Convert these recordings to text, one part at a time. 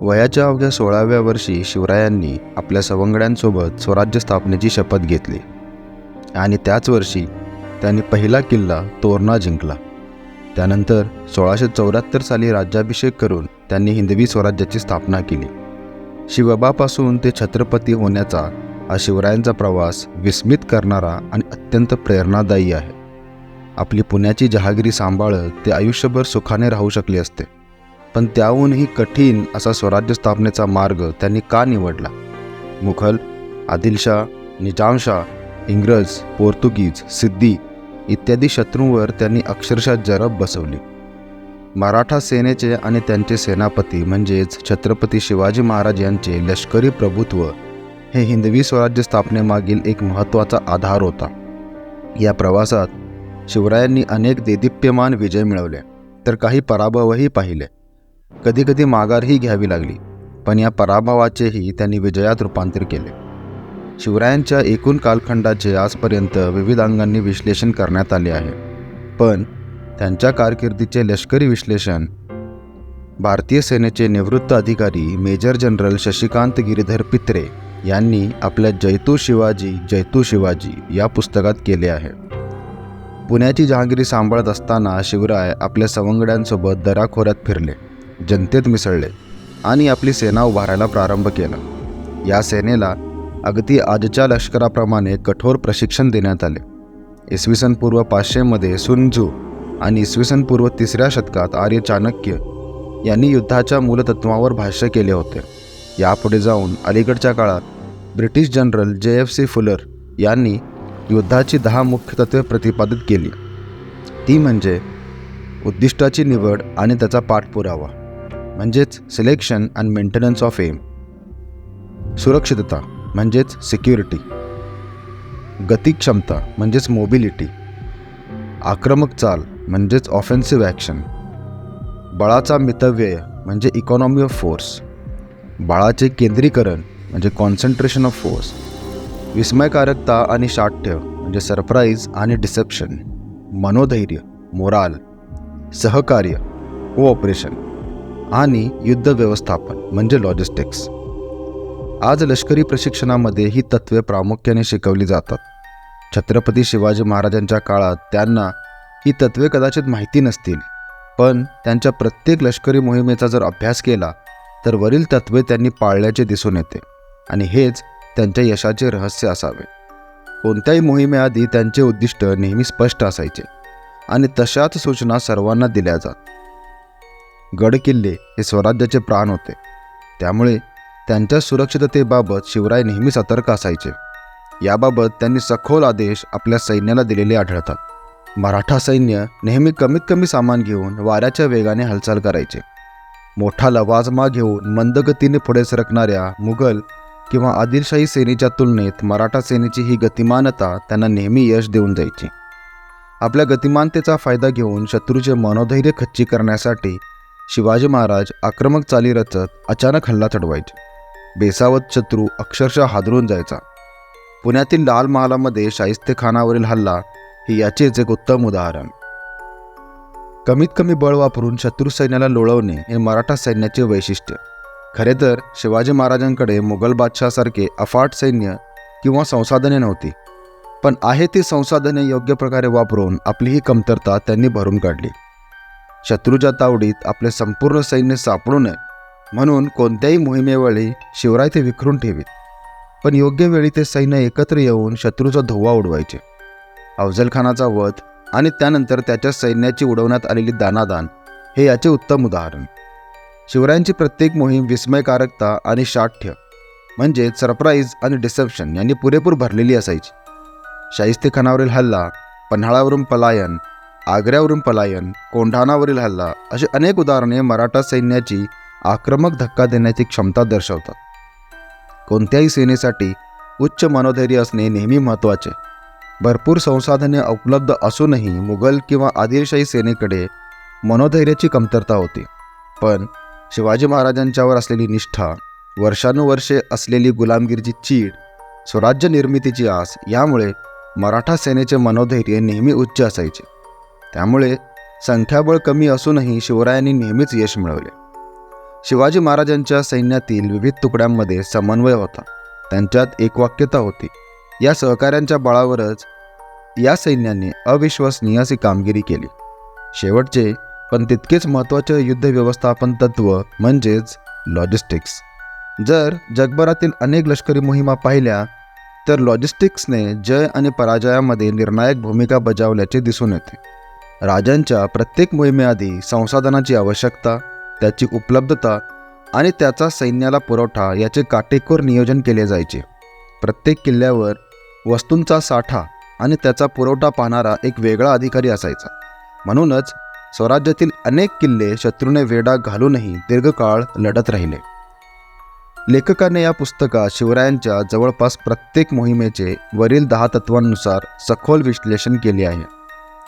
वयाच्या अवघ्या सोळाव्या वर्षी शिवरायांनी आपल्या सवंगड्यांसोबत स्वराज्य स्थापनेची शपथ घेतली. आणि त्याच वर्षी त्यांनी पहिला किल्ला तोरणा जिंकला. त्यानंतर सोळाशे चौऱ्याहत्तर साली राज्याभिषेक करून त्यांनी हिंदवी स्वराज्याची स्थापना केली. शिवबापासून ते छत्रपती होण्याचा हा शिवरायांचा प्रवास विस्मित करणारा आणि अत्यंत प्रेरणादायी आहे. आपली पुण्याची जहागिरी सांभाळत ते आयुष्यभर सुखाने राहू शकले असते. पण त्याहूनही कठीण असा स्वराज्य स्थापनेचा मार्ग त्यांनी का निवडला? मुघल आदिलशाह निजामशाह इंग्रज पोर्तुगीज सिद्धी इत्यादी शत्रूंवर त्यांनी अक्षरशः जरब बसवली. मराठा सेनेचे आणि त्यांचे सेनापती म्हणजेच छत्रपती शिवाजी महाराज यांचे लष्करी प्रभुत्व हे हिंदवी स्वराज्य स्थापनेमागील एक महत्त्वाचा आधार होता. या प्रवासात शिवरायांनी अनेक देदीप्यमान विजय मिळवले तर काही पराभवही पाहिले. कधीकधी माघारही घ्यावी लागली पण या पराभवाचेही त्यांनी विजयात रूपांतर केले. शिवरायांच्या एकूण कालखंडाचे आजपर्यंत विविध अंगांनी विश्लेषण करण्यात आले आहे. पण त्यांच्या कारकिर्दीचे लष्करी विश्लेषण भारतीय सेनेचे निवृत्त अधिकारी मेजर जनरल शशिकांत गिरीधर पित्रे यांनी आपल्या जैतू शिवाजी जैतू शिवाजी या पुस्तकात केले आहे. पुण्याची जहांगिरी सांभाळत असताना शिवराय आपल्या सवंगड्यांसोबत दराखोऱ्यात फिरले. जनतेत मिसळले आणि आपली सेना उभारायला प्रारंभ केला. या सेनेला अगदी आजच्या लष्कराप्रमाणे कठोर प्रशिक्षण देण्यात आले. इसवी सन पूर्व पाचशेमध्ये सुनजू आणि इसवी सन पूर्व तिसऱ्या शतकात आर्य चाणक्य यांनी युद्धाच्या मूलतत्वावर भाष्य केले होते. यापुढे जाऊन अलीकडच्या काळात British general J F C Fuller यांनी युद्धाची दहा मुख्य तत्वे प्रतिपादित केली. ती म्हणजे उद्दिष्टाची निवड आणि त्याचा पाठपुरावा. म्हणजेच selection and maintenance of aim सुरक्षितता म्हणजेच सिक्युरिटी गतिक्षमता म्हणजेच मोबिलिटी आक्रमक चाल म्हणजेच ऑफेन्सिव्ह ॲक्शन बळाचा मितव्यय म्हणजे इकॉनॉमी ऑफ फोर्स बाळाचे केंद्रीकरण म्हणजे कॉन्सन्ट्रेशन ऑफ फोर्स विस्मयकारकता आणि शाठ्य म्हणजे सरप्राईज आणि डिसेप्शन मनोधैर्य मोराल सहकार्य कोऑपरेशन आणि युद्ध व्यवस्थापन म्हणजे लॉजिस्टिक्स आज लष्करी प्रशिक्षणामध्ये ही तत्त्वे प्रामुख्याने शिकवली जातात. छत्रपती शिवाजी महाराजांच्या काळात त्यांना ही तत्त्वे कदाचित माहिती नसतील पण त्यांच्या प्रत्येक लष्करी मोहिमेचा जर अभ्यास केला तर वरील तत्त्वे त्यांनी पाळल्याचे दिसून येते आणि हेच त्यांच्या यशाचे रहस्य असावे. कोणत्याही मोहिमेआधी त्यांचे उद्दिष्ट नेहमी स्पष्ट असायचे आणि तशाच सूचना सर्वांना दिल्या जात. गडकिल्ले हे स्वराज्याचे प्राण होते. त्यामुळे त्यांच्या सुरक्षिततेबाबत शिवराय नेहमी सतर्क असायचे. याबाबत त्यांनी सखोल आदेश आपल्या सैन्याला दिलेले आढळतात. मराठा सैन्य नेहमी कमीत कमी सामान घेऊन वाऱ्याच्या वेगाने हालचाल करायचे. मोठा लवाजमा घेऊन मंदगतीने पुढे सरकणाऱ्या मुघल किंवा आदिलशाही सेनेच्या तुलनेत मराठा सेनेची ही गतिमानता त्यांना नेहमी यश देऊन जायची. आपल्या गतिमानतेचा फायदा घेऊन शत्रूचे मनोधैर्य खच्ची करण्यासाठी शिवाजी महाराज आक्रमक चाली रचत अचानक हल्ला चढवायचे. बेसावत शत्रू अक्षरशः हादरून जायचा. पुण्यातील लाल महालामध्ये शाहिस्तेखानावरील हल्ला हे याचेच एक उत्तम उदाहरण. कमीत कमी बळ वापरून शत्रू सैन्याला लोळवणे हे मराठा सैन्याचे वैशिष्ट्य. खरे तर शिवाजी महाराजांकडे मुघल बादशहासारखे अफाट सैन्य किंवा संसाधने नव्हती पण आहे ती संसाधने योग्य प्रकारे वापरून आपली ही कमतरता त्यांनी भरून काढली. शत्रूच्या तावडीत आपले संपूर्ण सैन्य सापडू नये म्हणून कोणत्याही मोहिमेवेळी शिवराय ते विखरून ठेवीत. पण योग्य वेळी ते सैन्य एकत्र येऊन शत्रूचा धुवा उडवायचे. अफजलखानाचा वध आणि त्यानंतर त्याच्या सैन्याची उडवण्यात आलेली दानादान हे याचे उत्तम उदाहरण. शिवरायांची प्रत्येक मोहीम विस्मयकारकता आणि शाठ्य म्हणजे सरप्राईज आणि डिसेप्शन यांनी पुरेपूर भरलेली असायची. शाहिस्तेखानावरील हल्ला पन्हाळावरून पलायन आग्र्यावरून पलायन कोंढाणावरील हल्ला अशी अनेक उदाहरणे मराठा सैन्याची आक्रमक धक्का देण्याची क्षमता दर्शवतात. कोणत्याही सेनेसाठी उच्च मनोधैर्य असणे नेहमी महत्त्वाचे. भरपूर संसाधने उपलब्ध असूनही मुघल किंवा आदिलशाही सेनेकडे मनोधैर्याची कमतरता होती. पण शिवाजी महाराजांच्यावर असलेली निष्ठा वर्षानुवर्षे असलेली गुलामगिरीची चीड स्वराज्य निर्मितीची आस यामुळे मराठा सेनेचे मनोधैर्य नेहमी उच्च असायचे. त्यामुळे संख्याबळ कमी असूनही शिवरायांनी नेहमीच यश मिळवले. शिवाजी महाराजांच्या सैन्यातील विविध तुकड्यांमध्ये समन्वय होता. त्यांच्यात एकवाक्यता होती. या सहकाऱ्यांच्या बळावरच या सैन्याने अविश्वसनीय अशी कामगिरी केली. शेवटचे पण तितकेच महत्त्वाचे युद्ध व्यवस्थापन तत्त्व म्हणजेच लॉजिस्टिक्स जर जगभरातील अनेक लष्करी मोहिमा पाहिल्या तर लॉजिस्टिक्सने जय आणि पराजयामध्ये निर्णायक भूमिका बजावल्याचे दिसून येते. राजांच्या प्रत्येक मोहिमेआधी संसाधनाची आवश्यकता त्याची उपलब्धता आणि त्याचा सैन्याला पुरवठा याचे काटेकोर नियोजन केले जायचे. प्रत्येक किल्ल्यावर वस्तूंचा साठा आणि त्याचा पुरवठा पाहणारा एक वेगळा अधिकारी असायचा. म्हणूनच स्वराज्यातील अनेक किल्ले शत्रूने वेढा घालूनही दीर्घकाळ लढत राहिले. लेखकाने या पुस्तकात शिवरायांच्या जवळपास प्रत्येक मोहिमेचे वरील दहा तत्वांनुसार सखोल विश्लेषण केले आहे.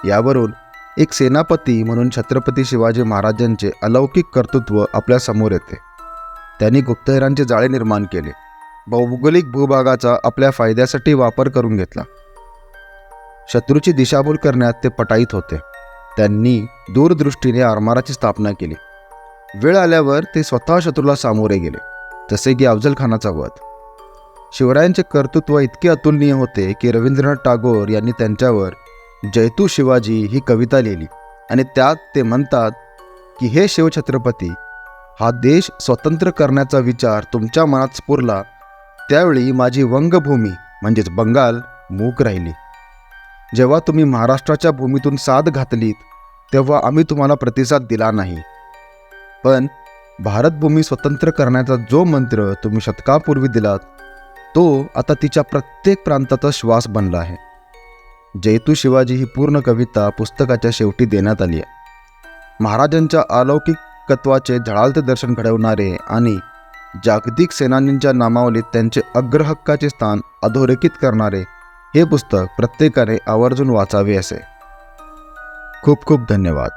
यावरून एक सेनापती म्हणून छत्रपती शिवाजी महाराजांचे अलौकिक कर्तृत्व आपल्यासमोर येते. त्यांनी गुप्तहेरांचे जाळे निर्माण केले. भौगोलिक भूभागाचा आपल्या फायद्यासाठी वापर करून घेतला. शत्रूची दिशाभूल करण्यात ते पटाईत होते. त्यांनी दूरदृष्टीने आरमाराची स्थापना केली. वेळ आल्यावर ते स्वतः शत्रूला सामोरे गेले जसे की अफजल खानाचा वध. शिवरायांचे कर्तृत्व इतके अतुलनीय होते की रवींद्रनाथ टागोर यांनी त्यांच्यावर जयतू शिवाजी ही कविता लिहिली. आणि त्यात ते म्हणतात की हे शिवछत्रपती हा देश स्वतंत्र करण्याचा विचार तुमच्या मनात स्फुरला त्यावेळी माझी वंगभूमी म्हणजेच बंगाल मूक राहिली. जेव्हा तुम्ही महाराष्ट्राच्या भूमीतून साथ घातलीत तेव्हा आम्ही तुम्हाला प्रतिसाद दिला नाही. पण भारतभूमी स्वतंत्र करण्याचा जो मंत्र तुम्ही शतकापूर्वी दिलात तो आता तिच्या प्रत्येक प्रांताचा श्वास बनला आहे. जैतू शिवाजी ही पूर्ण कविता पुस्तकाच्या शेवटी देण्यात आली आहे. महाराजांच्या अलौकिकत्वाचे झळाळते दर्शन घडवणारे आणि जागतिक सेनानींच्या नामावलीत त्यांचे अग्रहक्काचे स्थान अधोरेखित करणारे हे पुस्तक प्रत्येकाने आवर्जून वाचावे असे. खूप खूप धन्यवाद.